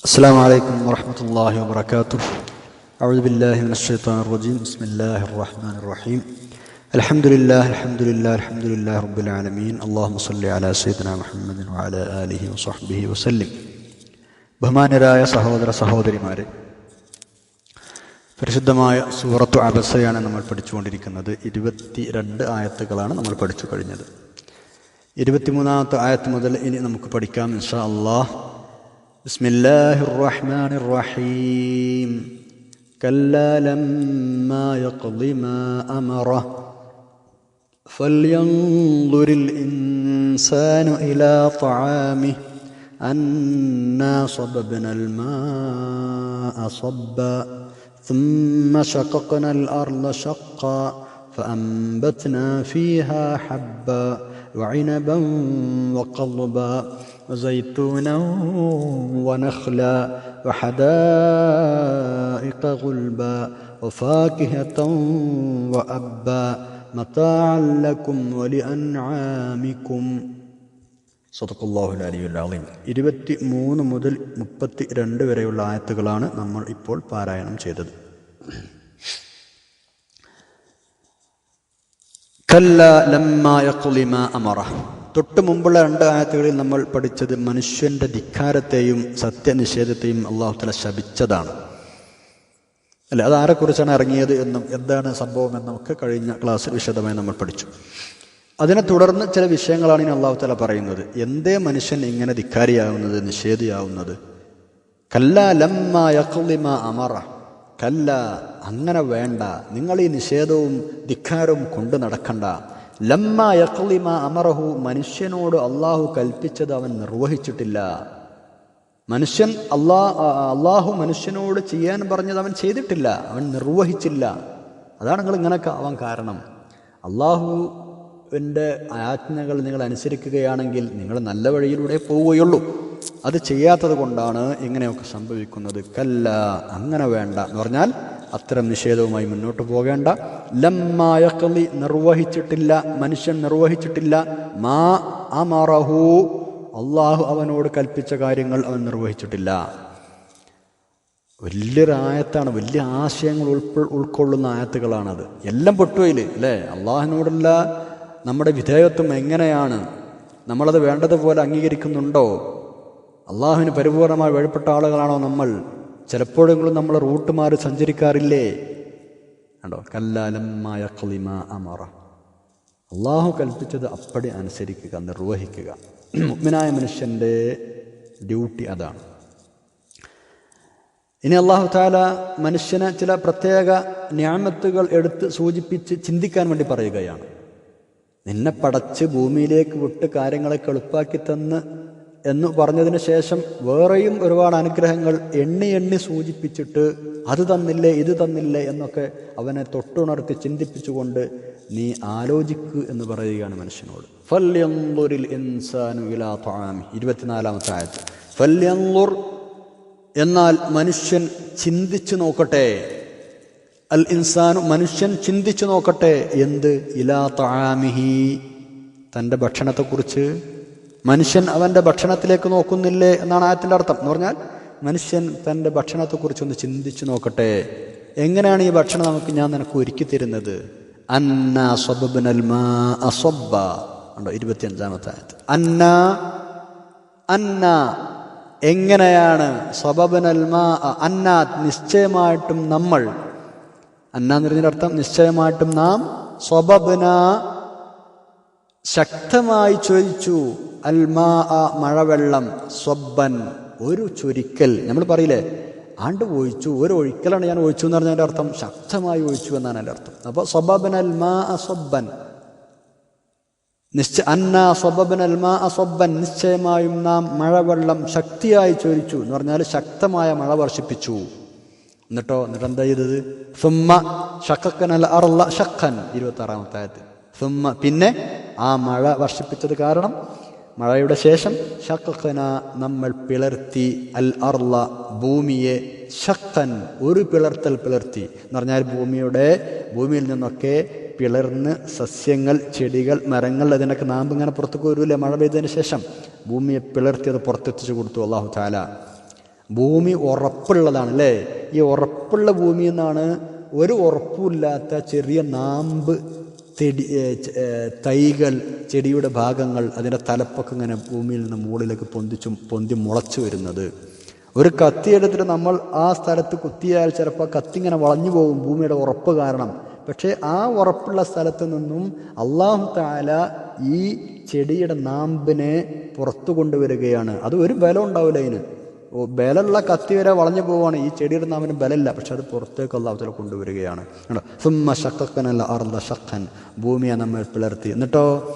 السلام عليكم ورحمة الله وبركاته أعوذ بالله من الشيطان الرجيم بسم الله الرحمن الرحيم الحمد لله الحمد لله الحمد لله رب العالمين اللهم صل على سيدنا محمد وعلى آله وصحبه وسلم ബഹുമാനരായ സഹോദര സഹോദരിമാരെ പരിശുദ്ധമായ സൂറത്തു അബസയാണ് നമ്മൾ പഠിച്ചുകൊണ്ടിരിക്കുന്നത് ഇരുപത്തി രണ്ട് ആയത്തുകളാണ് നമ്മൾ പഠിച്ചു കഴിഞ്ഞത് ഇരുപത്തിമൂന്നാമത്തെ ആയത്ത് മുതൽ ഇനി നമുക്ക് പഠിക്കാം ഇൻഷാ അള്ളാഹ് بسم الله الرحمن الرحيم. كلا لما يقض ما أمره. فلينظر الإنسان إلى طعامه. أنا صببنا الماء صبا. ثم شققنا الأرض شقا. فانبتنا فيها حبا وعنبا وقضبا وزيتونا ونخلا وحدائق غلبا وفاكهة وأبا متاعا لكم ولأنعامكم صدق الله العلي العظيم ഇരുപത്തി മൂന്ന് മുതൽ മുപ്പത്തി രണ്ട് വരെയുള്ള ആയത്തുകളാണ് നമ്മൾ ഇപ്പോൾ പാരായണം ചെയ്തത് അമറ. തൊട്ട് മുമ്പുള്ള രണ്ട് ആയത്തുകളിൽ നമ്മൾ പഠിച്ചത് മനുഷ്യന്റെ ധിക്കാരത്തെയും സത്യനിഷേധത്തെയും അള്ളാഹുത്തല തല ശപിച്ചതാണ്. അല്ലെ അത് ആരെക്കുറിച്ചാണ് ഇറങ്ങിയത് എന്നും എന്താണ് സംഭവം എന്നൊക്കെ കഴിഞ്ഞ ക്ലാസ്സിൽ വിശദമായി നമ്മൾ പഠിച്ചു. അതിനെ തുടർന്ന് ചില വിഷയങ്ങളാണ് ഇനി അള്ളാഹു തല പറയുന്നത്. എന്തേ മനുഷ്യൻ ഇങ്ങനെ ധിക്കാരിയാവുന്നത് നിഷേധിയാവുന്നത്? കല്ല ലമ്മ യഖ്ലിമ അമറ. കല്ല അങ്ങനെ വേണ്ട. നിങ്ങൾ ഈ നിഷേധവും ധിക്കാരവും കൊണ്ടു നടക്കണ്ട. ലമ്മ യക്ലിമ അമറഹു മനുഷ്യനോട് അള്ളാഹു കൽപ്പിച്ചത് അവൻ നിർവഹിച്ചിട്ടില്ല. മനുഷ്യൻ അള്ളാ അള്ളാഹു മനുഷ്യനോട് ചെയ്യാൻ പറഞ്ഞത് അവൻ ചെയ്തിട്ടില്ല. അവൻ നിർവഹിച്ചില്ല. അതാണ് നിങ്ങൾ ഇങ്ങനെയൊക്കെ ആവാൻ കാരണം. അള്ളാഹുവിന്റെ ആജ്ഞകൾ നിങ്ങൾ അനുസരിക്കുകയാണെങ്കിൽ നിങ്ങൾ നല്ല വഴിയിലൂടെ പോവുകയുള്ളൂ. അത് ചെയ്യാത്തത് കൊണ്ടാണ് ഇങ്ങനെയൊക്കെ സംഭവിക്കുന്നത്. കല്ല അങ്ങനെ വേണ്ട എന്ന് പറഞ്ഞാൽ അത്തരം നിഷേധവുമായി മുന്നോട്ട് പോകേണ്ട. ലമ്മായക്കളി നിർവഹിച്ചിട്ടില്ല മനുഷ്യൻ നിർവഹിച്ചിട്ടില്ല. മാ അമറഹു അള്ളാഹു അവനോട് കൽപ്പിച്ച കാര്യങ്ങൾ അവൻ നിർവഹിച്ചിട്ടില്ല. വലിയൊരു ആയത്താണ് വലിയ ആശയങ്ങൾ ഉൾപ്പെ ഉൾക്കൊള്ളുന്ന ആയത്തുകളാണത്. എല്ലാം പൊട്ടുവയിൽ അല്ലേ? അള്ളാഹിനോടുള്ള നമ്മുടെ വിധേയത്വം എങ്ങനെയാണ്? നമ്മളത് വേണ്ടതുപോലെ അംഗീകരിക്കുന്നുണ്ടോ? അള്ളാഹുവിന് പരിപൂർണമായി വഴിപ്പെട്ട ആളുകളാണോ നമ്മൾ? ചിലപ്പോഴെങ്കിലും നമ്മൾ റൂട്ട് മാറി സഞ്ചരിക്കാറില്ലേ? കണ്ടോ? കല്ലാലമായ കളിമ അമറ. അള്ളാഹു കൽപ്പിച്ചത് അപ്പടി അനുസരിക്കുക നിർവഹിക്കുക. മുഗ്മിനായ മനുഷ്യന്റെ ഡ്യൂട്ടി അതാണ്. ഇനി അള്ളാഹു താല മനുഷ്യന് ചില പ്രത്യേക ന്യാമത്തുകൾ എടുത്ത് സൂചിപ്പിച്ച് ചിന്തിക്കാൻ വേണ്ടി പറയുകയാണ്. നിന്നെ പടച്ച് ഭൂമിയിലേക്ക് വിട്ട് കാര്യങ്ങളൊക്കെ എളുപ്പാക്കി തന്ന് എന്ന് പറഞ്ഞതിന് ശേഷം വേറെയും ഒരുപാട് അനുഗ്രഹങ്ങൾ എണ്ണി എണ്ണി സൂചിപ്പിച്ചിട്ട് അത് തന്നില്ലേ ഇത് തന്നില്ലേ എന്നൊക്കെ അവനെ തൊട്ടുണർത്തി ചിന്തിപ്പിച്ചുകൊണ്ട് നീ ആലോചിക്കു എന്ന് പറയുകയാണ് മനുഷ്യനോട്. ഫല്യന്തുരിൽ ഇൻസാനു ഇലാ ഇരുപത്തിനാലാമത്തെ ആയത്ത്. ഫല്യന്തുർ എന്നാൽ മനുഷ്യൻ ചിന്തിച്ചു നോക്കട്ടെ. അൽ ഇൻസാനു മനുഷ്യൻ ചിന്തിച്ചു നോക്കട്ടെ. എന്ത്? ഇലാ താമിഹി തന്റെ ഭക്ഷണത്തെക്കുറിച്ച് മനുഷ്യൻ അവന്റെ ഭക്ഷണത്തിലേക്ക് നോക്കുന്നില്ലേ എന്നാണ് ആയത്തിന്റെ അർത്ഥം. എന്ന് പറഞ്ഞാൽ മനുഷ്യൻ തന്റെ ഭക്ഷണത്തെക്കുറിച്ചൊന്ന് ചിന്തിച്ചു നോക്കട്ടെ. എങ്ങനെയാണ് ഈ ഭക്ഷണം നമുക്ക് ഞാൻ നിനക്ക് ഒരുക്കി തരുന്നത്? അന്ന സ്വബബിനൽ മാ അസ്വബ ഉണ്ടോ ഇരുപത്തിയഞ്ചാമത്തെ ആയത്ത്. അന്ന അന്ന. എങ്ങനെയാണ് സ്വബബനൽ മാ അന്ന നിശ്ചയമായിട്ടും നമ്മൾ അന്ന എന്ന് പറഞ്ഞതിന്റെ അർത്ഥം നിശ്ചയമായിട്ടും നാം സ്വബബന ശക്തമായി ചൊരിച്ചു അൽമാ ആ മഴവെള്ളം സ്വബൻ ഒരു ചൊരിക്കൽ. നമ്മൾ പറയില്ലേ ആണ്ട് ഒഴിച്ചു ഒരു ഒഴിക്കലാണ് ഞാൻ ഒഴിച്ചു എന്ന് പറഞ്ഞതിന്റെ അർത്ഥം. ശക്തമായി ഒഴിച്ചു എന്നാണ് എന്റെ അർത്ഥം. അപ്പോൾ സ്വബബൻ അൽമാ അസ്വബൻ നിശ്ചയ അന്ന സ്വബബൻ അൽമാ അസ്വബൻ നിശ്ചയമായും നാം മഴവെള്ളം ശക്തിയായി ചൊരിച്ചു എന്ന് പറഞ്ഞാൽ ശക്തമായ മഴ വർഷിപ്പിച്ചു. എന്നിട്ടോ എന്നിട്ട് എന്താ ചെയ്തത്? സുമ്മ അർല ഷക്കൻ ഇരുപത്തി ആറാമത്തെ ആയത്ത് സുമ്മ പിന്നെ ആ മഴ വർഷിപ്പിച്ചത് കാരണം മഴയുടെ ശേഷം ഷക്കന നമ്മൾ പിളർത്തി അൽ അർല ഭൂമിയെ ശക്തൻ ഒരു പിളർത്തൽ പിളർത്തി എന്ന് പറഞ്ഞാൽ ഭൂമിയുടെ ഭൂമിയിൽ നിന്നൊക്കെ പിളർന്ന് സസ്യങ്ങൾ ചെടികൾ മരങ്ങൾ അതിനൊക്കെ നാമ്പ് ഇങ്ങനെ പുറത്തേക്ക് വരൂല്ലേ മഴ പെയ്തതിന് ശേഷം? ഭൂമിയെ പിളർത്തി അത് പുറത്തെത്തിച്ചു കൊടുത്തു അള്ളാഹു താല ഭൂമി ഉറപ്പുള്ളതാണ് അല്ലേ ഈ ഉറപ്പുള്ള ഭൂമി എന്നാണ് ഒരു ഉറപ്പുമില്ലാത്ത ചെറിയ നാമ്പ് തെടി തൈകൾ ചെടിയുടെ ഭാഗങ്ങൾ അതിന്റെ തലപ്പൊക്കെ ഇങ്ങനെ ഭൂമിയിൽ നിന്ന് മുകളിലേക്ക് പൊന്തിച്ചും പൊന്തി മുളച്ചു വരുന്നത്. ഒരു കത്തി എടുത്തിട്ട് നമ്മൾ ആ സ്ഥലത്ത് കുത്തിയാൽ ചിലപ്പോൾ കത്തി ഇങ്ങനെ വളഞ്ഞു പോകും ഭൂമിയുടെ ഉറപ്പ് കാരണം. പക്ഷേ ആ ഉറപ്പുള്ള സ്ഥലത്ത് നിന്നും അള്ളാഹു താല ഈ ചെടിയുടെ നാമ്പിനെ പുറത്തു കൊണ്ടുവരികയാണ്. അത് ഒരു ബലം ഉണ്ടാവില്ല അതിന്. ബലമുള്ള കത്തി വരെ വളഞ്ഞു പോവാണ്. ഈ ചെടിയുടെ നാമിന് ബലമില്ല. പക്ഷെ അത് പുറത്തേക്ക് അള്ളാഹുത്തല കൊണ്ടുവരികയാണ്. കണ്ടോ? സുമ്മ ശക്കനല്ല അർദ്ധ ഷക്കൻ ഭൂമിയെ നമ്മൾ പിളർത്തി. എന്നിട്ടോ.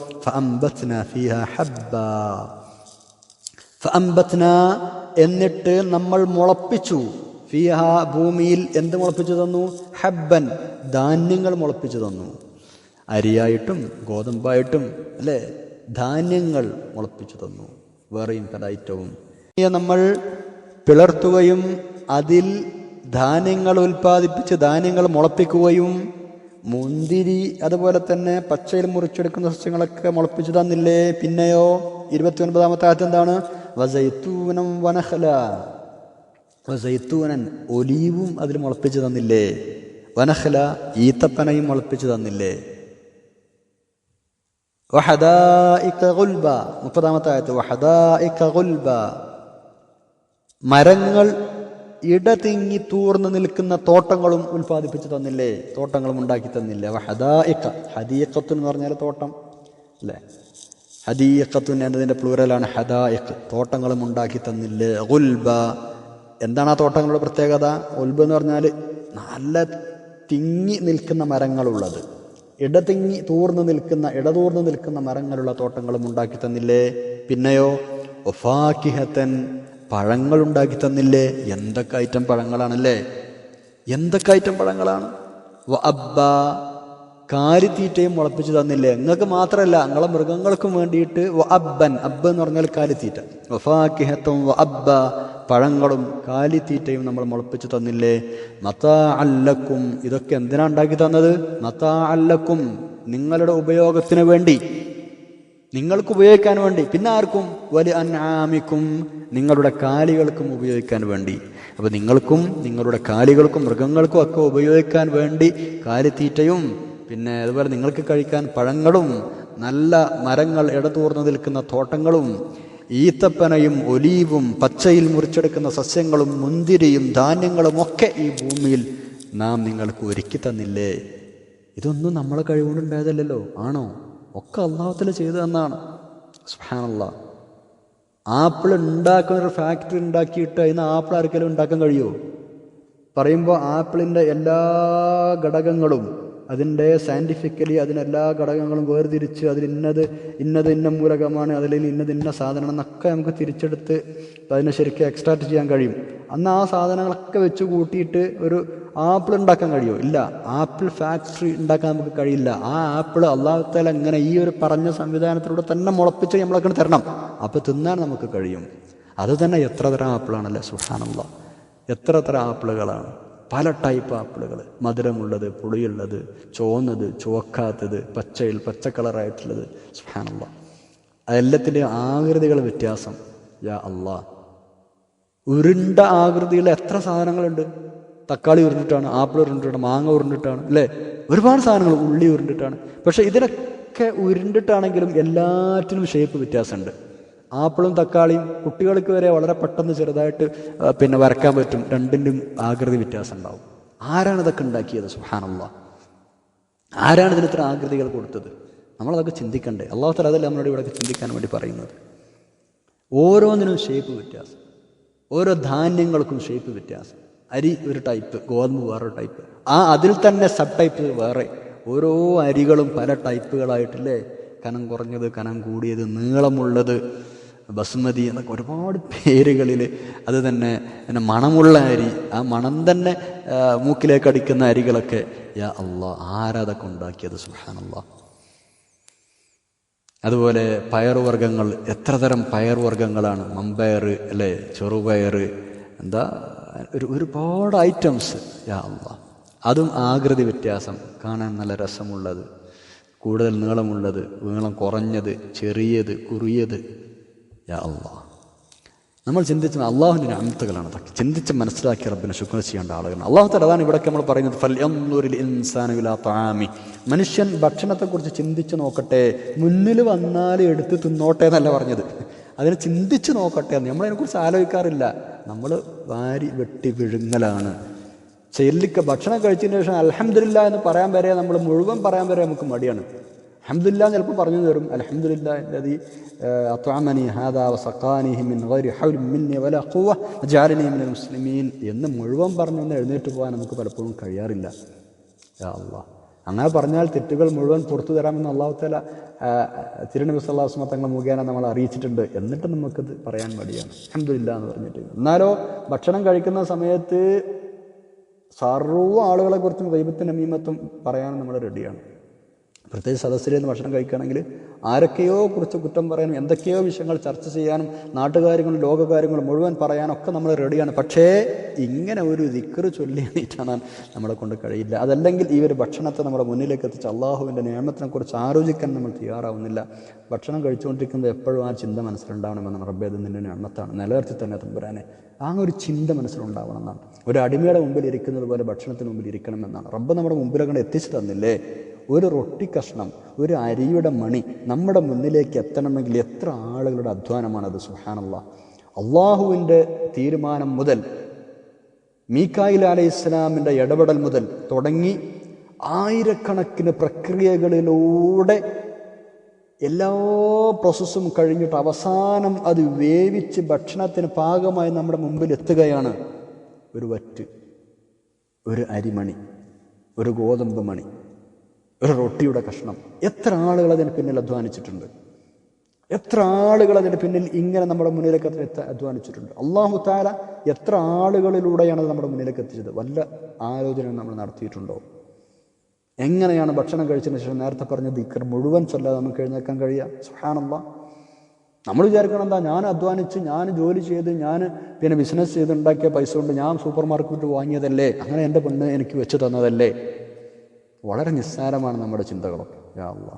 ഫഅംബത്ന എന്നിട്ട് നമ്മൾ മുളപ്പിച്ചു. ഫിഹ ഭൂമിയിൽ എന്ത് മുളപ്പിച്ചു തന്നു? ഹബ്ബൻ. ധാന്യങ്ങൾ മുളപ്പിച്ചു തന്നു. അരിയായിട്ടും ഗോതമ്പായിട്ടും അല്ലേ? ധാന്യങ്ങൾ മുളപ്പിച്ചു തന്നു. വേറെയും പല ഐറ്റവും. നമ്മൾ പിളർത്തുകയും അതിൽ ധാന്യങ്ങൾ ഉൽപ്പാദിപ്പിച്ച് ധാന്യങ്ങൾ മുളപ്പിക്കുകയും മുന്തിരി അതുപോലെ തന്നെ പച്ചയിൽ മുറിച്ചെടുക്കുന്ന സസ്യങ്ങളൊക്കെ മുളപ്പിച്ചു തന്നില്ലേ? പിന്നെയോ ഇരുപത്തി ഒൻപതാമത്തെ ആദ്യം എന്താണ്? വസൈത്തൂനം വനഹല. വസൈത്തൂനൻ ഒലീവും അതിൽ മുളപ്പിച്ചു തന്നില്ലേ? വനഹല ഈത്തപ്പനയും മുളപ്പിച്ചു തന്നില്ലേ? വഹദായിക ഗുൽബ. മുപ്പതാമത്തെ ആയത്ത് വഹദായിക ഗുൽബ. മരങ്ങൾ ഇടതിങ്ങി തൂർന്നു നിൽക്കുന്ന തോട്ടങ്ങളും ഉൽപ്പാദിപ്പിച്ചു തന്നില്ലേ? തോട്ടങ്ങളും ഉണ്ടാക്കി തന്നില്ലേ? ഹദായിക്ക ഹദീഖത്തുൻ എന്ന് പറഞ്ഞാൽ തോട്ടം അല്ലേ? ഹദീഖത്തു എന്നതിന്റെ പ്ലൂരലാണ് ഹദായിക്ക് തോട്ടങ്ങളും ഉണ്ടാക്കി തന്നില്ലേ? ഗുൽബ. എന്താണ് ആ തോട്ടങ്ങളുടെ പ്രത്യേകത? ഉൽബ എന്ന് പറഞ്ഞാൽ നല്ല തിങ്ങി നിൽക്കുന്ന മരങ്ങളുള്ളത്. ഇടതിങ്ങി തൂർന്നു നിൽക്കുന്ന ഇടതൂർന്നു നിൽക്കുന്ന മരങ്ങളുള്ള തോട്ടങ്ങളും ഉണ്ടാക്കി തന്നില്ലേ? പിന്നെയോ ഒഫാക്കിഹത്തൻ പഴങ്ങൾ ഉണ്ടാക്കി തന്നില്ലേ എന്തൊക്കെ ഐറ്റം പഴങ്ങളാണല്ലേ? എന്തൊക്കെ ഐറ്റം പഴങ്ങളാണ്? അബ്ബ കാലിത്തീറ്റയും മുളപ്പിച്ചു തന്നില്ലേ? നിങ്ങൾക്ക് മാത്രമല്ല നിങ്ങളെ മൃഗങ്ങൾക്കും വേണ്ടിയിട്ട് അബ്ബൻ അബ്ബ എന്ന് പറഞ്ഞാൽ കാലിത്തീറ്റ. വഫാക്കിഹത്തും അബ്ബ പഴങ്ങളും കാലിത്തീറ്റയും നമ്മൾ മുളപ്പിച്ചു തന്നില്ലേ? മത്താ അല്ലക്കും ഇതൊക്കെ എന്തിനാ ഉണ്ടാക്കി തന്നത്? മത്താ അല്ലക്കും നിങ്ങളുടെ ഉപയോഗത്തിന് വേണ്ടി. നിങ്ങൾക്ക് ഉപയോഗിക്കാൻ വേണ്ടി. പിന്നെ ആർക്കും? വലിയ അനാമിക്കും നിങ്ങളുടെ കാലികൾക്കും ഉപയോഗിക്കാൻ വേണ്ടി. അപ്പോൾ നിങ്ങൾക്കും നിങ്ങളുടെ കാലികൾക്കും മൃഗങ്ങൾക്കും ഒക്കെ ഉപയോഗിക്കാൻ വേണ്ടി കാലിത്തീറ്റയും പിന്നെ അതുപോലെ നിങ്ങൾക്ക് കഴിക്കാൻ പഴങ്ങളും നല്ല മരങ്ങൾ ഇടതൂർന്നു നിൽക്കുന്ന തോട്ടങ്ങളും ഈത്തപ്പനയും ഒലീവും പച്ചയിൽ മുറിച്ചെടുക്കുന്ന സസ്യങ്ങളും മുന്തിരിയും ധാന്യങ്ങളും ഒക്കെ ഈ ഭൂമിയിൽ നാം നിങ്ങൾക്ക് ഒരുക്കി തന്നില്ലേ? ഇതൊന്നും നമ്മളെ കഴിവുകൊണ്ടുണ്ടായതല്ലോ ആണോ? ഒക്കെ അള്ളാഹത്തിൽ ചെയ്തു തന്നാണ്. സുഹാനല്ല ആപ്പിൾ ഉണ്ടാക്കുന്ന ഒരു ഫാക്ടറി ഉണ്ടാക്കിയിട്ട് അതിന് ആപ്പിൾ ആർക്കെങ്കിലും ഉണ്ടാക്കാൻ കഴിയുമോ? പറയുമ്പോൾ ആപ്പിളിന്റെ എല്ലാ ഘടകങ്ങളും അതിന്റെ സയന്റിഫിക്കലി അതിനെല്ലാ ഘടകങ്ങളും വേർതിരിച്ച് അതിൽ ഇന്നത് ഇന്നത് ഇന്ന മൂലകമാണ് അതിൽ ഇന്നത് ഇന്ന സാധനം എന്നൊക്കെ നമുക്ക് തിരിച്ചെടുത്ത് അതിനെ ശരിക്കും എക്സ്ട്രാക്ട് ചെയ്യാൻ കഴിയും. അന്ന് ആ സാധനങ്ങളൊക്കെ വെച്ച് കൂട്ടിയിട്ട് ഒരു ആപ്പിൾ ഉണ്ടാക്കാൻ കഴിയുമോ? ഇല്ല. ആപ്പിൾ ഫാക്ടറി ഉണ്ടാക്കാൻ നമുക്ക് കഴിയില്ല. ആ ആപ്പിൾ അള്ളാഹുത്താല എങ്ങനെ ഈ ഒരു പറഞ്ഞ സംവിധാനത്തിലൂടെ തന്നെ മുളപ്പിച്ച് നമ്മളൊക്കെ തരണം. അപ്പോൾ തിന്നാൻ നമുക്ക് കഴിയും. അത് തന്നെ എത്ര തരം ആപ്പിളാണല്ലേ? സുഹാനുള്ള എത്ര തരം ആപ്പിളുകളാണ്? പല ടൈപ്പ് ആപ്പിളുകൾ. മധുരമുള്ളത് പുളിയുള്ളത് ചുവന്നത് ചുവക്കാത്തത് പച്ചയിൽ പച്ച കളറായിട്ടുള്ളത്. സുഹാനുള്ള അതെല്ലാത്തിന്റെയും ആകൃതികൾ വ്യത്യാസം. യാ അള്ളാ ഉരുണ്ട ആകൃതിയിൽ എത്ര സാധനങ്ങളുണ്ട്? തക്കാളി ഉരുണ്ടിട്ടാണ് ആപ്പിൾ ഉരുണ്ടിട്ടാണ് മാങ്ങ ഉരുണ്ടിട്ടാണ് അല്ലേ? ഒരുപാട് സാധനങ്ങൾ ഉള്ളി ഉരുണ്ടിട്ടാണ്. പക്ഷേ ഇതിനൊക്കെ ഉരുണ്ടിട്ടാണെങ്കിലും എല്ലാറ്റിനും ഷേപ്പ് വ്യത്യാസമുണ്ട്. ആപ്പിളും തക്കാളിയും കുട്ടികൾക്ക് വരെ വളരെ പെട്ടെന്ന് ചെറുതായിട്ട് പിന്നെ വരക്കാൻ പറ്റും. രണ്ടിന്റെയും ആകൃതി വ്യത്യാസം ഉണ്ടാവും. ആരാണ് ഇതൊക്കെ ഉണ്ടാക്കിയത്? സുഹാനുള്ള ആരാണ് ഇതിന് ഇത്ര ആകൃതികൾ കൊടുത്തത്? നമ്മളതൊക്കെ ചിന്തിക്കണ്ടേ. അള്ളാഹുത്തല അതല്ല നമ്മളോട് ഇവിടെ ചിന്തിക്കാൻ വേണ്ടി പറയുന്നത്. ഓരോന്നിനും ഷേപ്പ് വ്യത്യാസം. ഓരോ ധാന്യങ്ങൾക്കും ഷേപ്പ് വ്യത്യാസം. അരി ഒരു ടൈപ്പ് ഗോതമ്പ് വേറൊരു ടൈപ്പ് ആ അതിൽ തന്നെ സബ് ടൈപ്പ് വേറെ. ഓരോ അരികളും പല ടൈപ്പുകളായിട്ടില്ലേ കനം കുറഞ്ഞത് കനം കൂടിയത് നീളമുള്ളത്. ബസുമതി എന്നൊക്കെ ഒരുപാട് പേരുകളിൽ അത് തന്നെ പിന്നെ മണമുള്ള അരി ആ മണം തന്നെ മൂക്കിലേക്ക് അടിക്കുന്ന അരികളൊക്കെ യാ അള്ളാ ആരാതൊക്കെ ഉണ്ടാക്കിയത്? സുഹാനല്ലാ അതുപോലെ പയറുവർഗങ്ങൾ എത്ര തരം പയറുവർഗങ്ങളാണ് മമ്പയർ അല്ലേ? ചെറുപയർ എന്താ? ഒരു ഒരുപാട് ഐറ്റംസ് യാ അള്ളാ. അതും ആകൃതി വ്യത്യാസം കാണാൻ നല്ല രസമുള്ളത് കൂടുതൽ നീളമുള്ളത് നീളം കുറഞ്ഞത് ചെറിയത് കുറിയത് യാ അള്ളാഹ് നമ്മൾ ചിന്തിച്ച അള്ളാഹുവിന്റെ അമത്തുകളാണ് അതൊക്കെ. ചിന്തിച്ച് മനസ്സിലാക്കി റബ്ബിനെ ശുക്ർ ചെയ്യേണ്ട ആളുകളാണ്. അള്ളാഹു തല അതാണ് ഇവിടെയൊക്കെ നമ്മൾ പറയുന്നത് ഫല്യൂരിൽ ഇൻസാനുവിലാ താമി മനുഷ്യൻ ഭക്ഷണത്തെക്കുറിച്ച് ചിന്തിച്ച് നോക്കട്ടെ മുന്നിൽ വന്നാൽ എടുത്ത് തിന്നോട്ടെ എന്നല്ല പറഞ്ഞത്. അതിനെ ചിന്തിച്ച് നോക്കട്ടെ നമ്മളതിനെക്കുറിച്ച് ആലോചിക്കാറില്ല. നമ്മൾ വാരി വെട്ടി വിഴുങ്ങലാണ്. ചെല്ലിക്ക ഭക്ഷണം കഴിച്ചതിന് ശേഷം അലഹമില്ല എന്ന് പറയാൻ വരെ നമ്മൾ മുഴുവൻ പറയാൻ വരെ നമുക്ക് മടിയാണ്. അലഹമില്ല ചിലപ്പോൾ പറഞ്ഞു തരും. അലഹമ്മദില്ല മുസ്ലിമീൻ. എന്ന് മുഴുവൻ പറഞ്ഞു നിന്ന് എഴുന്നേറ്റ് പോകാൻ നമുക്ക് പലപ്പോഴും കഴിയാറില്ല. അള്ളാഹ് അങ്ങനെ പറഞ്ഞാൽ തെറ്റുകൾ മുഴുവൻ പുറത്തു തരാമെന്ന് അള്ളാഹുത്തല തിരുനബി സല്ലാസ്മ തങ്ങൾ മുഖേന നമ്മൾ അറിയിച്ചിട്ടുണ്ട്. എന്നിട്ട് നമുക്കത് പറയാൻ മടിയാണ്. അഹമ്മദില്ല എന്ന് പറഞ്ഞിട്ട്. എന്നാലോ ഭക്ഷണം കഴിക്കുന്ന സമയത്ത് സർവ ആളുകളെക്കുറിച്ചും ദൈവത്തിന്റെ മീമത്വം പറയാൻ നമ്മൾ റെഡിയാണ്. പ്രത്യേകിച്ച് സദസ്സിലിരുന്ന് ഭക്ഷണം കഴിക്കുകയാണെങ്കിൽ ആരൊക്കെയോ കുറിച്ച് കുറ്റം പറയാനും എന്തൊക്കെയോ വിഷയങ്ങൾ ചർച്ച ചെയ്യാനും നാട്ടുകാര്യങ്ങളും ലോകകാര്യങ്ങളും മുഴുവൻ പറയാനൊക്കെ നമ്മൾ റെഡിയാണ്. പക്ഷേ ഇങ്ങനെ ഒരു ദിക്കറ് ചൊല്ലി എണീറ്റാണ് നമ്മളെ കൊണ്ട് കഴിയില്ല. അതല്ലെങ്കിൽ ഈ ഒരു ഭക്ഷണത്തെ നമ്മുടെ മുന്നിലേക്ക് എത്തിച്ച് അള്ളാഹുവിന്റെ നിയമത്തിനെ കുറിച്ച് ആലോചിക്കാൻ നമ്മൾ തയ്യാറാവുന്നില്ല. ഭക്ഷണം കഴിച്ചുകൊണ്ടിരിക്കുന്നത് എപ്പോഴും ആ ചിന്ത മനസ്സിലുണ്ടാവണമെന്ന് റബ്ബേ അത് നിന്റെ നിയമത്താണ് നിലനിർത്തി തന്നെ തമ്പുരാനെ ആ ഒരു ചിന്ത മനസ്സിലുണ്ടാവണം എന്നാണ്. ഒരു അടിമയുടെ മുമ്പിൽ ഇരിക്കുന്നത് പോലെ ഭക്ഷണത്തിന് മുമ്പിൽ ഇരിക്കണമെന്നാണ്. റബ്ബ് നമ്മുടെ മുമ്പിലങ്ങനെ എത്തിച്ചു തന്നില്ലേ? ഒരു റൊട്ടി കഷ്ണം ഒരു അരിയുടെ മണി നമ്മുടെ മുന്നിലേക്ക് എത്തണമെങ്കിൽ എത്ര ആളുകളുടെ അധ്വാനമാണത് സുഹാനല്ല അള്ളാഹുവിന്റെ തീരുമാനം മുതൽ മീക്കായിൽ അലൈഹി ഇസ്ലാമിന്റെ ഇടപെടൽ മുതൽ തുടങ്ങി ആയിരക്കണക്കിന് പ്രക്രിയകളിലൂടെ എല്ലാ പ്രോസസ്സും കഴിഞ്ഞിട്ട് അവസാനം അത് വേവിച്ച് ഭക്ഷണത്തിന് പാകമായി നമ്മുടെ മുമ്പിൽ എത്തുകയാണ് ഒരു വറ്റ് ഒരു അരിമണി ഒരു ഗോതമ്പ് മണി. ഒരു റൊട്ടിയുടെ കഷ്ണം. എത്ര ആളുകൾ അതിന് പിന്നിൽ അധ്വാനിച്ചിട്ടുണ്ട്? എത്ര ആളുകൾ അതിന് പിന്നിൽ ഇങ്ങനെ നമ്മുടെ മുന്നിലേക്ക് എത്ത അധ്വാനിച്ചിട്ടുണ്ട്? അള്ളാഹു താല എത്ര ആളുകളിലൂടെയാണ് അത് നമ്മുടെ മുന്നിലേക്ക് എത്തിച്ചത്? വല്ല ആലോചന നമ്മൾ നടത്തിയിട്ടുണ്ടോ? എങ്ങനെയാണ് ഭക്ഷണം കഴിച്ചതിന് ശേഷം നേരത്തെ പറഞ്ഞ ദിക്കർ മുഴുവൻ ചൊല്ലാതെ നമുക്ക് എഴുന്നേക്കാൻ കഴിയുക? സുഹാനല്ല നമ്മൾ വിചാരിക്കണം എന്താ? ഞാൻ അധ്വാനിച്ച് ഞാൻ ജോലി ചെയ്ത് ഞാൻ പിന്നെ ബിസിനസ് ചെയ്ത് ഉണ്ടാക്കിയ പൈസ കൊണ്ട് ഞാൻ സൂപ്പർ മാർക്കറ്റ് വാങ്ങിയതല്ലേ? അങ്ങനെ എന്റെ പെണ്ണ് എനിക്ക് വെച്ച് തന്നതല്ലേ? വളരെ നിസ്സാരമാണ് നമ്മുടെ ചിന്തകളൊക്കെ. യാ അള്ളാ.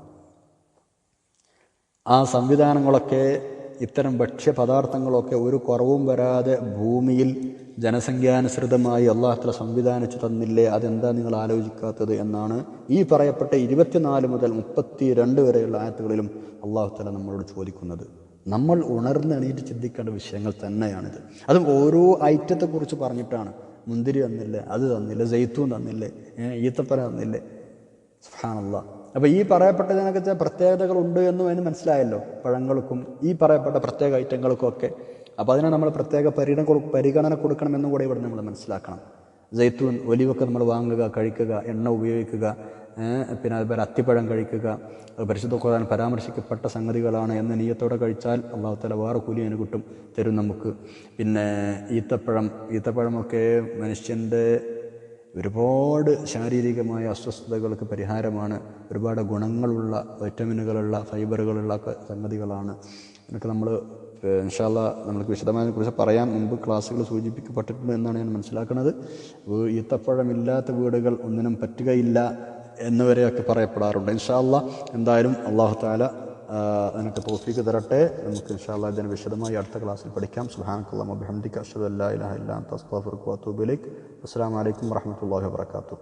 ആ സംവിധാനങ്ങളൊക്കെ ഇത്തരം ഭക്ഷ്യപദാർത്ഥങ്ങളൊക്കെ ഒരു കുറവും വരാതെ ഭൂമിയിൽ ജനസംഖ്യാനുസൃതമായി അള്ളാഹത്തില സംവിധാനിച്ചു തന്നില്ലേ? അതെന്താ നിങ്ങൾ ആലോചിക്കാത്തത് എന്നാണ് ഈ പറയപ്പെട്ട ഇരുപത്തിനാല് മുതൽ മുപ്പത്തി രണ്ട് വരെയുള്ള ആയത്തുകളിലും അള്ളാഹുത്തല നമ്മളോട് ചോദിക്കുന്നത്. നമ്മൾ ഉണർന്ന് എണീറ്റ് ചിന്തിക്കേണ്ട വിഷയങ്ങൾ തന്നെയാണിത്. അതും ഓരോ ഐറ്റത്തെക്കുറിച്ച് പറഞ്ഞിട്ടാണ്. മുന്തിരി തന്നില്ലേ അത് തന്നില്ലേ ജെയ്ത്തൂൻ തന്നില്ലേ ഈത്തപ്പന തന്നില്ലേ സുഹാനല്ല അപ്പോൾ ഈ പറയപ്പെട്ടതിനൊക്കെ പ്രത്യേകതകളുണ്ട് എന്ന് അതിന് മനസ്സിലായല്ലോ. പഴങ്ങൾക്കും ഈ പറയപ്പെട്ട പ്രത്യേക ഐറ്റങ്ങൾക്കും ഒക്കെ. അപ്പോൾ അതിനെ നമ്മൾ പ്രത്യേക പരിഗണന പരിഗണന കൊടുക്കണമെന്നും കൂടെ ഇവിടെ നമ്മൾ മനസ്സിലാക്കണം. ജൈത്തൂൻ ഒലിവൊക്കെ നമ്മൾ വാങ്ങുക കഴിക്കുക എണ്ണ ഉപയോഗിക്കുക പിന്നെ അതുപോലെ അത്തിപ്പഴം കഴിക്കുക. പരിശുദ്ധ ഖുർആൻ പരാമർശിക്കപ്പെട്ട സംഗതികളാണ് എന്ന നീയത്തോടെ കഴിച്ചാൽ അള്ളാഹു തല വേറെ കൂലി അതിന് കിട്ടും തരും നമുക്ക്. പിന്നെ ഈത്തപ്പഴം ഈത്തപ്പഴമൊക്കെ മനുഷ്യന്റെ ഒരുപാട് ശാരീരികമായ അസ്വസ്ഥതകൾക്ക് പരിഹാരമാണ്. ഒരുപാട് ഗുണങ്ങളുള്ള വൈറ്റമിനുകളുള്ള ഫൈബറുകളുള്ള സംഗതികളാണ്. അതൊക്കെ നമ്മൾ ഇൻഷാല്ല നമുക്ക് വിശദമായി കുറിച്ച് പറയാൻ മുമ്പ് ക്ലാസ്സുകൾ സൂചിപ്പിക്കപ്പെട്ടിട്ടുണ്ട് എന്നാണ് ഞാൻ മനസ്സിലാക്കുന്നത്. ഈത്തപ്പഴമില്ലാത്ത വീടുകൾ ഒന്നിനും പറ്റുകയില്ല എന്നുവരെയൊക്കെ പറയപ്പെടാറുണ്ട്. ഇൻഷാല്ല എന്തായാലും അള്ളാഹു താല അതിനൊക്കെ തോഫീക്ക് തരട്ടെ. നമുക്ക് ഇൻഷാല്ല ഇതിന് വിശദമായി അടുത്ത ക്ലാസ്സിൽ പഠിക്കാം. സുഹാനക്കുള്ള അബഹംദിക്ക് അഷദ് ഇലാഹ ഇല്ലാ അസ്താഫുർക്ക് വാത്തൂബിലേക്ക് അസ്സാം വലൈക്കും വറഹമത്തല്ലാഹി വാബർക്കാത്തു